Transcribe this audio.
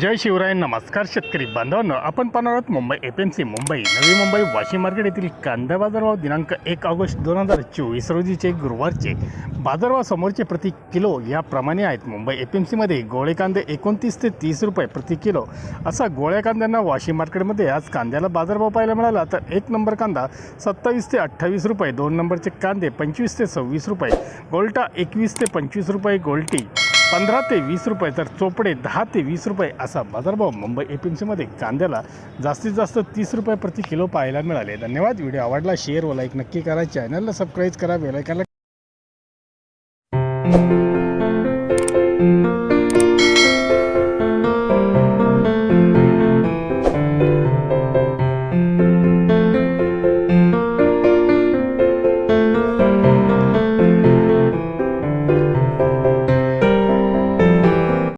जय शिवराय नमस्कार शेतकरी बांधवांनो. आपण पाहणार आहोत Mumbai F M C Mumbai Navi Mumbai Washim market येथील कांदा बाजारभाव दिनांक एक ऑगस्ट दोन हजार चोवीस रोजीचे गुरुवारचे. बाजारभाव समोरचे प्रति किलो याप्रमाणे आहेत. मुंबई एफ एम सीमध्ये गोळे कांदे एकोणतीस ते तीस रुपये प्रति किलो. असा गोळ्या कांद्यांना वाशिम मार्केटमध्ये आज कांद्याला बाजारभाव पाहायला मिळाला. तर एक नंबर कांदा सत्तावीस ते अठ्ठावीस रुपये दोन नंबरचे कांदे पंचवीस ते सव्वीस रुपये गोल्टा एकवीस ते पंचवीस रुपये गोल्टी पंधरा ते वीस रुपये तर चोपडे दहा ते वीस रुपये असा बाजारभाव मुंबई ए पी एम सीमध्ये कांद्याला जास्तीत जास्त तीस रुपये प्रति किलो पाहायला मिळाले. धन्यवाद. व्हिडिओ आवडला शेअर व लाईक नक्की करा. चॅनलला सबस्क्राईब करा. बेलायकाला